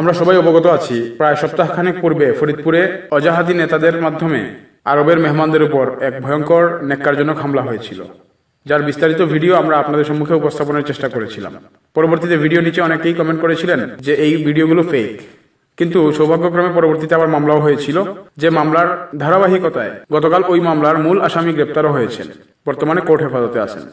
আমরা সবাই অবগত আছি, প্রায় সপ্তাহখানেক পূর্বে ফরিদপুরে অজাহাদি নেতাদের মাধ্যমে আরবের মেহমানদের উপর এক ভয়ঙ্কর নেককারজনক হামলা হয়েছিল। যার বিস্তারিত ভিডিও আমরা আপনাদের সম্মুখে উপস্থাপনের চেষ্টা করেছিলাম। পরবর্তীতে ভিডিও নিচে অনেকেই কমেন্ট করেছিলেন যে এই ভিডিওগুলো ফেক কিন্তু সৌভাগ্যক্রমে পরবর্তীতে আবার মামলাও হয়েছিল, যে মামলার ধারাবাহিকতায় গতকাল ওই মামলার মূল আসামি গ্রেপ্তারও হয়েছেন। বর্তমানে কোর্ট হেফাজতে আছেন।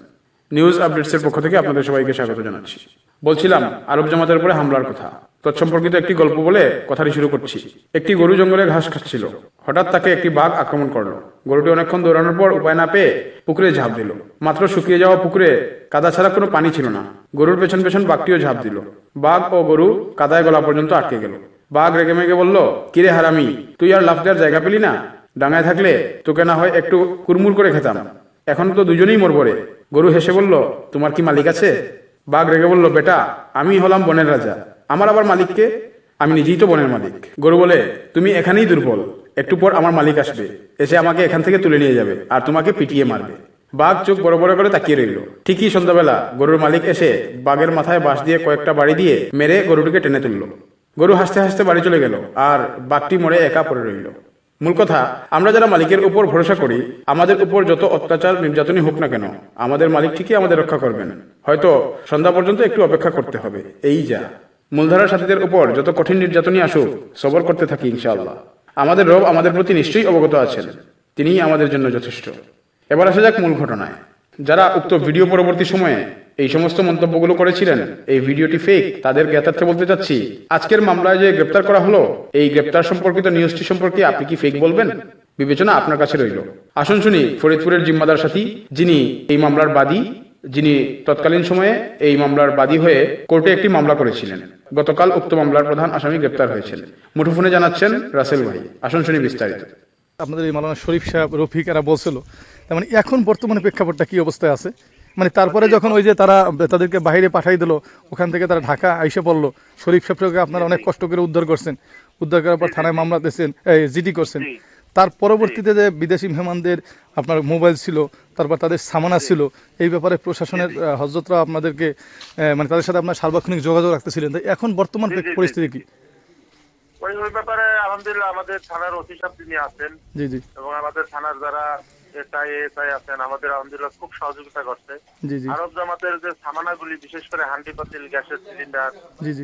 নিউজ আপডেটসের পক্ষ থেকে আপনাদের সবাইকে স্বাগত জানাচ্ছি। বলছিলাম, আরব জামাতের উপরে হামলার কথা। তৎসম্পর্কিত একটি গল্প বলে কথাটি শুরু করছি। একটি গরু জঙ্গলে ঘাস খাচ্ছিল। হঠাৎ তাকে একটি বাঘ আক্রমণ করল। গরুটি অনেকক্ষণ দৌড়ানোর পর উপায় না পেয়ে পুকুরে ঝাঁপ দিল। মাত্র শুকিয়ে যাওয়া পুকুরে কাদা ছাড়া কোনো পানি ছিল না। গরুর পেছন পেছন বাঘটিও ঝাঁপ দিল। বাঘ ও গরু কাদায় গলা পর্যন্ত আটকে গেল। বাঘ রেগে মেগে বলল কিরে হারামি, তুই আর লাফ দেওয়ার জায়গা পেলি না? ডাঙায় থাকলে তোকে না হয় একটু কুরমুর করে খেতাম। এখন তো দুজনেই মরবো রে। গরু হেসে বলল, তোমার কি মালিক আছে? বাঘ রেগে বলল, বেটা, আমি হলাম বনের রাজা। আমার আবার মালিককে? আমি নিজেই তো বনের মালিক। গরু বলে, তুমি এখানেই দুর্বল। একটু পর আমার মালিক আসবে। এসে আমাকে এখান থেকে তুলে নিয়ে যাবে আর তোমাকে পিটিয়ে মারবে। বাঘ চোখ বড় বড় করে তাকিয়ে রইল। ঠিকই সন্ধ্যাবেলা গরুর মালিক এসে বাঘের মাথায় বাঁশ দিয়ে কয়েকটা বাড়ি দিয়ে মেরে গরুটিকে টেনে তুলল। গরু হাসতে হাসতে বাড়ি চলে গেল আর বাঘটি মরে একা পড়ে রইল। মূল কথা, আমরা যারা মালিকের উপর ভরসা করি, আমাদের উপর যত অত্যাচার, নির্যাতনই হোক না কেন, আমাদের মালিক ঠিকই আমাদের রক্ষা করবেন। হয়তো সন্ধ্যা পর্যন্ত একটু অপেক্ষা করতে হবে। এই যা। মূলধারার সাথীদের উপর যত কঠিন নির্যাতনই আসুক, সবর করতে থাকি ইনশাআল্লাহ। আমাদের রব আমাদের প্রতি নিশ্চয়ই অবগত আছেন। তিনিই আমাদের জন্য যথেষ্ট। এবার আসা যাক মূল ঘটনায়। যারা উক্ত ভিডিও পরবর্তী সময়ে এই সমস্ত মন্তব্যগুলো করেছিলেন, এই ভিডিওটি ফেক তাদের জ্ঞাতার্থে বলতে চাচ্ছি, আজকের মামলায় যে গ্রেপ্তার করা হলো, এই গ্রেপ্তার সম্পর্কিত নিউজটি সম্পর্কে আপনি কি ফেক বলবেন? বিবেচনা আপনার কাছে রইল। আসুন শুনি ফরিদপুরের জিম্মাদার সাথী, যিনি এই মামলার বাদী যিনি তৎকালীন সময়ে এই মামলার বাদী হয়ে কোর্টে একটি মামলা করেছিলেন। গতকাল উক্ত মামলার প্রধান আসামি গ্রেপ্তার হয়েছেন। মুঠোফোনে জানাচ্ছেন রাসেল ভাই। আসুন শুনি বিস্তারিত। আপনাদের এই মালানা শরীফ সাহেব, রফিক এরা বলছিল মানে এখন বর্তমানে প্রেক্ষাপটটা কি অবস্থায় আছে? মানে তারপরে যখন ওই যে তারা তাদেরকে বাইরে পাঠাই দিল, ওখান থেকে তারা ঢাকা আইসে পড়ল শরীফ সাহেবকে আপনারা অনেক কষ্ট করে উদ্ধার করছেন। উদ্ধার করার পর থানায় মামলা দিয়েছেন জিডি করছেন। তার পরবর্তীতে যে বিদেশি মেহমানদের আপনার মোবাইল ছিল তারপর তাদের সামানা ছিল এই ব্যাপারে প্রশাসনের হজরতরা আপনাদেরকে মানে তাদের সাথে আপনার সার্বক্ষণিক যোগাযোগ রাখতেছিলেন। এখন বর্তমান। পরিস্থিতি কি? ওই ব্যাপারে আলহামদুলিল্লাহ আমাদের থানার অফিসার তিনি আছেন জি জি। এবং আমাদের থানার যারা আছেন আমাদের আলহামদুলিল্লাহ খুব সহযোগিতা করছে। আরব জামাতের যে সামানাগুলি বিশেষ করে হান্ডি পাতিল গ্যাসের সিলিন্ডার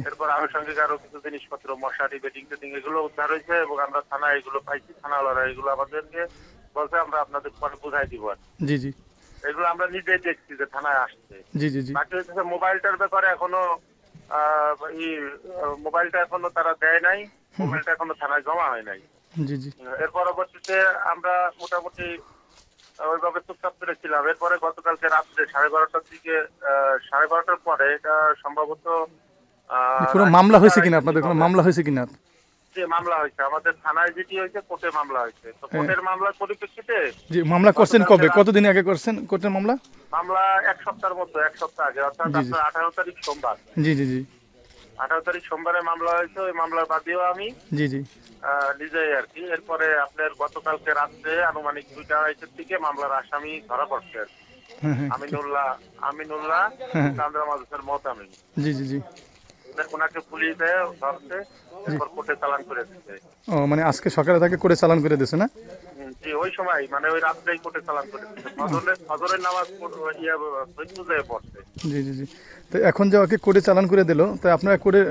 এরপর আনুষঙ্গিক আরও কিছু জিনিসপত্র মশারি বেডিং টেডিং এগুলো উদ্ধার হয়েছে এবং আমরা এগুলো পাইছি থানাওয়ালারা এগুলো আমাদেরকে বলছে আমরা আপনাদের পরে বুঝাই দিব জি জি। এগুলো আমরা নিজেই দেখছি যে থানায় আসছে। জি জি জি। বাকি হচ্ছে মোবাইলটার ব্যাপারে এখনও মোবাইলটা এখনও তারা দেয় নাই মোবাইলটা এখনও থানায় জমা হয় নাই। জি জি। এর পরবর্তীতে আমরা মোটামুটি ওইভাবে চুপচাপ করেছিলাম এরপরে গতকালকে রাত্রে সাড়ে বারোটার দিকে সাড়ে বারোটার পরে এটা সম্ভবত কোনো মামলা হয়েছে কিনা? আপনাদের কোনো মামলা হয়েছে কিনা? যে মামলা হয়েছে। আমাদের থানায় যেটি হয়েছে কোর্টে মামলা হয়েছে। তো হ্যাঁ। কোর্টের মামলার পরিপ্রেক্ষিতে জি মামলা করছেন কবে? কতদিন আগে করছেন কোর্টের মামলা? মামলা এক সপ্তাহের মধ্যে এক সপ্তাহ আগে অর্থাৎ। আপনার আঠারো তারিখ সোমবার। জি জি জি। আঠারো তারিখ সোমবারে মামলা হয়েছে ওই মামলার বাদেও আমি। জি জি। নিজেই আর কি। এরপরে আপনার গতকালকে রাত্রে আনুমানিক দুইটা আড়াইটের দিকে মামলার আসামি ধরা পড়ছে আর কি। হ্যাঁ হ্যাঁ। আমিনুল্লাহ আমিনুল্লাহ হ্যাঁ। চান্দ্রা মাদুসের মত আমিন জি জি জি। ওনাকে পুলিশ দেয় ধরছে এরপর কোর্টে চালান করে দিচ্ছে। ও মানে আজকে সকালে তাকে করে চালান করে দিয়েছে না? জি ওই সময় মানে ওই রাত্রেই কোর্টে চালান করে দিচ্ছে ফজরের ফজরের নামাজ ইয়ে পড়ছে। জি জি জি। তো এখন যে ওকে কোর্টে চালান করে দিল। তো আপনারা কোর্টে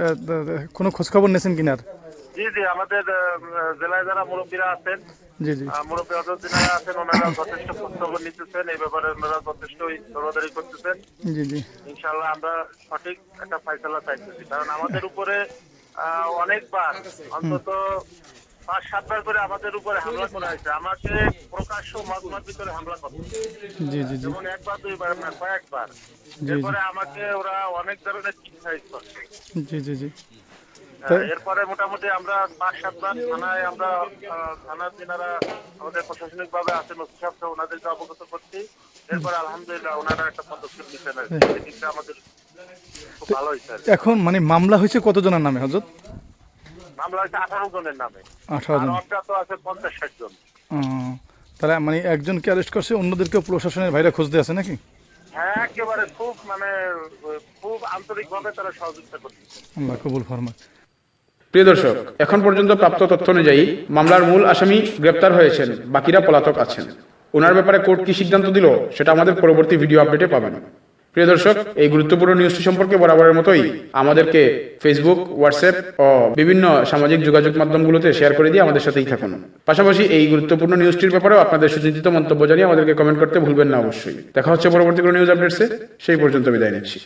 কোনো খোঁজ খবর নিয়েছেন কিনা? জি জি আমাদের জেলায় যারা মুরব্বীরা আছেন জি জি। মুরব্বী যারা আছেন ওনারা যথেষ্ট খোঁজখবর নিতেছেন। এই ব্যাপারে ওনারা যথেষ্টই দৌড়াদৌড়ি করতেছেন। জি জি। ইনশাল্লাহ আমরা সঠিক একটা ফাইসলা চাইতেছি। কারণ আমাদের উপরে অনেকবার অন্তত পাঁচ সাতবার করে আমাদের উপরে হামলা করা হয়েছে। আমাকে প্রকাশ্য মজমার ভিতরে হামলা করছে জি জি যেমন একবার দুইবার না কয়েকবার। এরপরে আমাকে ওরা অনেক ধরনের চিকিৎসাইজ করছে। জি জি জি। এরপরে মোটামুটি আমরা পাঁচ সাতবার থানায় আমরা থানার যিনারা আমাদের প্রশাসনিক ভাবে আছেন ওসব ওনাদেরকে অবগত করছি। এরপরে আলহামদুলিল্লাহ ওনারা একটা পদক্ষেপ নিচ্ছেন আর আমাদের খুব ভালো হয়েছে। এখন মানে মামলা হয়েছে কতজনের নামে হজরত মামলা হচ্ছে আঠারো জনের নামে। আঠারো জন। আছে পঞ্চাশ ষাট জন। তাহলে মানে একজনকে অ্যারেস্ট করছে অন্যদেরকেও প্রশাসনের ভাইরা খুঁজতে আছে নাকি? হ্যাঁ একেবারে খুব মানে খুব আন্তরিক তারা সহযোগিতা করছে। আল্লাহ কবুল ফরমা প্রিয় দর্শক এখন পর্যন্ত প্রাপ্ত তথ্য অনুযায়ী মামলার মূল আসামি গ্রেপ্তার হয়েছেন বাকিরা পলাতক আছেন। ওনার ব্যাপারে কোর্ট কি সিদ্ধান্ত দিল সেটা আমাদের পরবর্তী ভিডিও আপডেটে পাবেন। প্রিয় দর্শক, এই গুরুত্বপূর্ণ নিউজটি সম্পর্কে বরাবরের মতোই আমাদেরকে ফেসবুক হোয়াটসঅ্যাপ ও বিভিন্ন সামাজিক যোগাযোগ মাধ্যমগুলোতে শেয়ার করে দিয়ে আমাদের সাথেই থাকুন। পাশাপাশি এই গুরুত্বপূর্ণ নিউজটির ব্যাপারেও আপনাদের সুচিন্তিত মন্তব্য জানিয়ে আমাদেরকে কমেন্ট করতে ভুলবেন না অবশ্যই। দেখা হচ্ছে পরবর্তী কোনো নিউজ আপডেটসে সেই পর্যন্ত বিদায় নিচ্ছি।